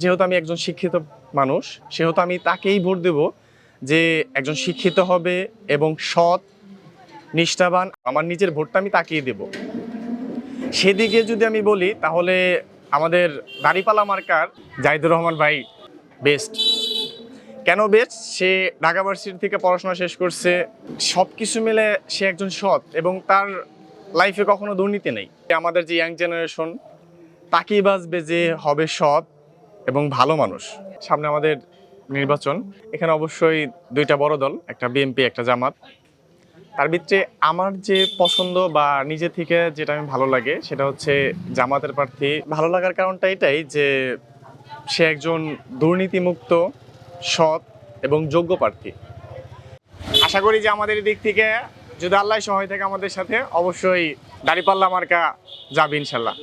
যেহেতু আমি একজন শিক্ষিত মানুষ, সেহেতু আমি তাকেই ভোট দেব যে একজন শিক্ষিত হবে এবং সৎ, নিষ্ঠাবান, আমার নিজের ভোটটা আমি তাকেই দেব। সেদিকে যদি আমি বলি, তাহলে আমাদের দাড়িপালা মার্কার জাহিদুর রহমান ভাই বেস্ট কেন বেস্ট সে ঢাকা ভার্সিটি থেকে পড়াশোনা শেষ করছে। সব কিছু মিলে সে একজন সৎ এবং তার লাইফে কখনো দুর্নীতি নেই। আমাদের যে ইয়াং জেনারেশন তাকেই বাঁচবে যে হবে সৎ। এবং ভালো মানুষ। সামনে আমাদের নির্বাচন। এখানে অবশ্যই দুইটা বড় দল, একটা বিএনপি, একটা জামাত। তার ভিতরে আমার যে পছন্দ বা নিজে থেকে যেটা আমি ভালো লাগে, সেটা হচ্ছে জামাতের প্রার্থী। ভালো লাগার কারণটা এটাই যে সে একজন দুর্নীতিমুক্ত, সৎ এবং যোগ্য প্রার্থী। আশা করি যে আমাদের দিক থেকে যদি আল্লাহ সহায় থাকে আমাদের সাথে অবশ্যই দাড়িপাল্লা মার্কা যাবে ইনশাল্লাহ।